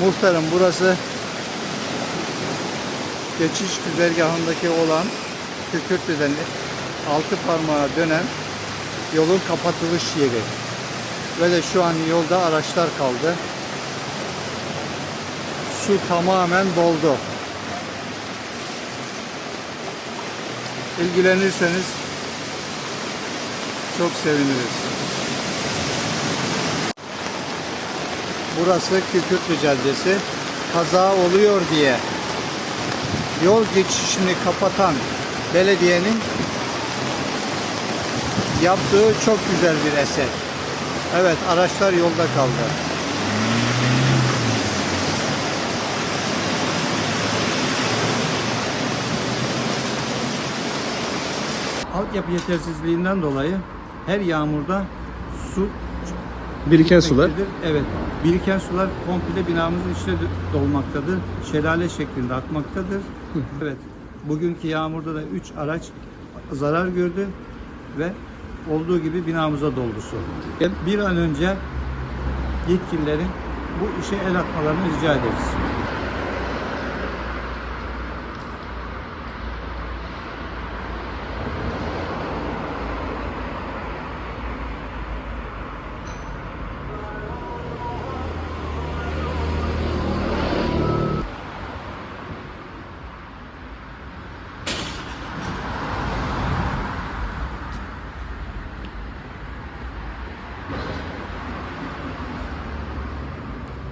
Muhtarım burası geçiş güzergahındaki olan Kükürtlü'den altı parmağa dönen yolun kapatılış yeri. Ve de şu an yolda araçlar kaldı. Su tamamen doldu. İlgilenirseniz çok seviniriz. Burası Kükürtlü Caddesi. Kaza oluyor diye yol geçişini kapatan belediyenin yaptığı çok güzel bir eser. Evet araçlar yolda kaldı. Altyapı yetersizliğinden dolayı her yağmurda su Biriken sular. Evet. Biriken sular komple binamızın içine dolmaktadır. Şelale şeklinde akmaktadır. Evet. Bugünkü yağmurda da 3 araç zarar gördü ve olduğu gibi binamıza doldu su. Bir an önce yetkililerin bu işe el atmalarını rica ederiz.